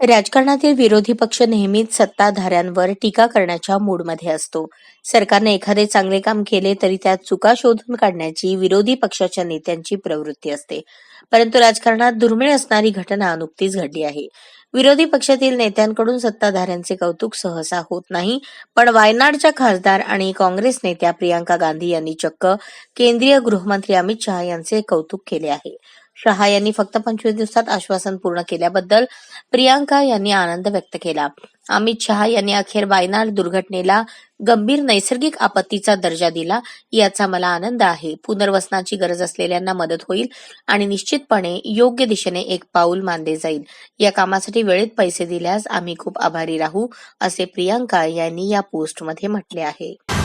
राजकारणातील विरोधी पक्ष नेहमीच सत्ताधाऱ्यांवर टीका करण्याच्या मूडमध्ये असतो. सरकारने एखादे चांगले काम केले तरी त्यात चुका शोधून काढण्याची विरोधी पक्षाच्या नेत्यांची प्रवृत्ती असते. परंतु राजकारणात दुर्मिळ असणारी घटना नुकतीच घडली आहे. विरोधी पक्षातील नेत्यांकडून सत्ताधाऱ्यांचे कौतुक सहसा होत नाही पण वायनाडच्या खासदार आणि काँग्रेस नेत्या प्रियांका गांधी यांनी चक्क केंद्रीय गृहमंत्री अमित शहा यांचे कौतुक केले आहे. शहा यांनी फक्त पंचवीस दिवसात आश्वासन पूर्ण केल्याबद्दल प्रियांका यांनी आनंद व्यक्त केला. अमित शहा यांनी अखेर वायनाड दुर्घटनेला गंभीर नैसर्गिक आपत्तीचा दर्जा दिला. याचा मला आनंद आहे. पुनर्वसनाची गरज असलेल्यांना मदत होईल आणि निश्चितपणे योग्य दिशेने एक पाऊल मानले जाईल. या कामासाठी वेळेत पैसे दिल्यास आम्ही खूप आभारी राहू असे प्रियांका यांनी या पोस्टमध्ये म्हटले आहे.